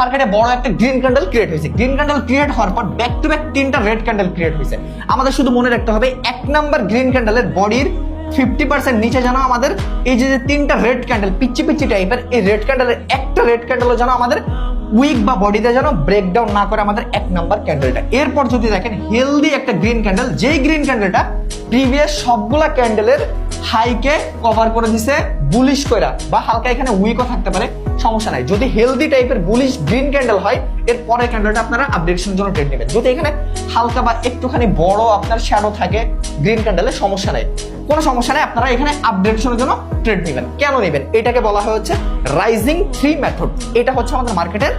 মার্কেটে বড় একটা গ্রিন ক্যান্ডেল ক্রিয়েট হয়েছে। গ্রিন ক্যান্ডেল ক্রিয়েট হওয়ার পর ব্যাক টু ব্যাক তিনটা রেড ক্যান্ডেল ক্রিয়েট হয়েছে। আমাদের শুধু মনে রাখতে হবে, এক নাম্বার গ্রিন ক্যান্ডেলের বডির ফিফটি পার্সেন্ট নিচে যেন আমাদের এই যে তিনটা রেড ক্যান্ডেল পিচ্ছি পিচ্ছি টাইপের এই রেড ক্যান্ডেলের একটা রেড ক্যান্ডেলও যেন আমাদের উইক বা বডিতে যেন ব্রেকডাউন না করে আমাদের এক নাম্বার ক্যান্ডেলটা এরপর যদি দেখেন হেলদি একটা গ্রিন ক্যান্ডেল যেই গ্রিন ক্যান্ডেলটা প্রিভিয়াস সবগুলা ক্যান্ডেলের হাইকে কভার করে দিছে বুলিশ কইরা, বা হালকা এখানে উইকও থাকতে পারে, সমস্যা নাই। যদি হেলদি টাইপের বুলিশ গ্রিন ক্যান্ডেল হয় এর পরের ক্যান্ডেলটা আপনারা আপডেটেশনের জন্য ট্রেড নেবেন। যদি এখানে হালকা বা একটুখানি বড় আপনার শ্যাডো থাকে গ্রিন ক্যান্ডেলের সমস্যা নাই। কোনো সমস্যা নেই, আপনারা এখানে আপডেটেশনের জন্য ট্রেড নেবেন। কেন নেবেন? এটাকে বলা হয় হচ্ছে রাইজিং থ্রি মেথড এটা হচ্ছে আমাদের মার্কেটের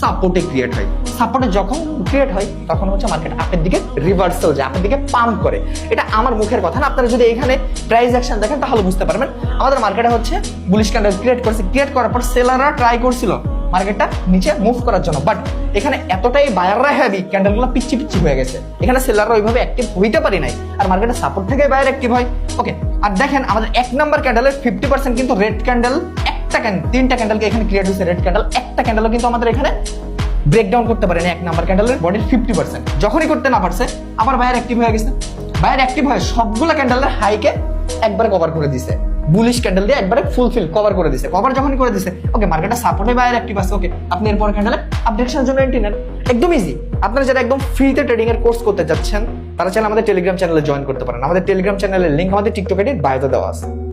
সাপোর্টে ক্রিয়েট হয়। সাপোর্টে যখন ক্রিয়েট হয়, তখন হচ্ছে মার্কেট আপের দিকে রিভার্সাল যায় আপের দিকে পাম্প করে। এটা আমার মুখের কথা না, আপনারা যদি এখানে প্রাইস অ্যাকশন দেখেন, তাহলে বুঝতে পারবেন। আমাদের মার্কেটে হচ্ছে বুলিশ ক্যান্ডেল ক্রিয়েট করছে। ক্রিয়েট করার পর সেলাররা ট্রাই করছিল মার্কেটটা নিচে মুভ করার জন্য। বাট এখানে এতটাই বায়াররা হ্যাভি ক্যান্ডেলগুলো পিচ্ছি পিচ্ছি হয়ে গেছে। এখানে সেলাররা ওইভাবে অ্যাক্টিভ হইতে পারি নাই। আর মার্কেটে সাপোর্ট থেকে বায়ার অ্যাক্টিভ হয়। ওকে আর দেখেন আমাদের এক নাম্বার ক্যান্ডেলের ফিফটি পার্সেন্ট কিন্তু রেড ক্যান্ডেল একটা ক্যান্ডেল তিনটা ক্যান্ডেলকে এখানে ক্রিয়েট হয়েছে রেড ক্যান্ডেল একটা ক্যান্ডেলও কিন্তু আমাদের এখানে ব্রেকডাউন করতে পারেনি এক নাম্বার ক্যান্ডেলের বডির ফিফটি পার্সেন্ট যখনই করতে না পারছে, আবার বায়ার অ্যাক্টিভ হয়ে গেছে। বায়ার অ্যাক্টিভ হয়ে সবগুলো ক্যান্ডেলের হাইকে একবার কভার করে দিছে। বুলিশ ক্যান্ডেল দিয়ে একবারে ফুলফিল কভার করে দিছে। কভার যখনই করে দিছে ওকে মার্কেটে সাপোর্টে বায়ার অ্যাক্টিভ আছে ওকে আপনি এরপর ক্যান্ডেলে আপডেটেশনের জন্য এন্ট্রি নেন। একদম ইজি আপনারা যারা একদম ফ্রিতে ট্রেডিং এর কোর্স করতে যাচ্ছেন, তারা চাইলে আমাদের টেলিগ্রাম চ্যানেলে জয়েন করতে পারেন। আমাদের টেলিগ্রাম চ্যানেলের লিঙ্ক আমাদের টিকটকে বায়োতে দেওয়া আছে।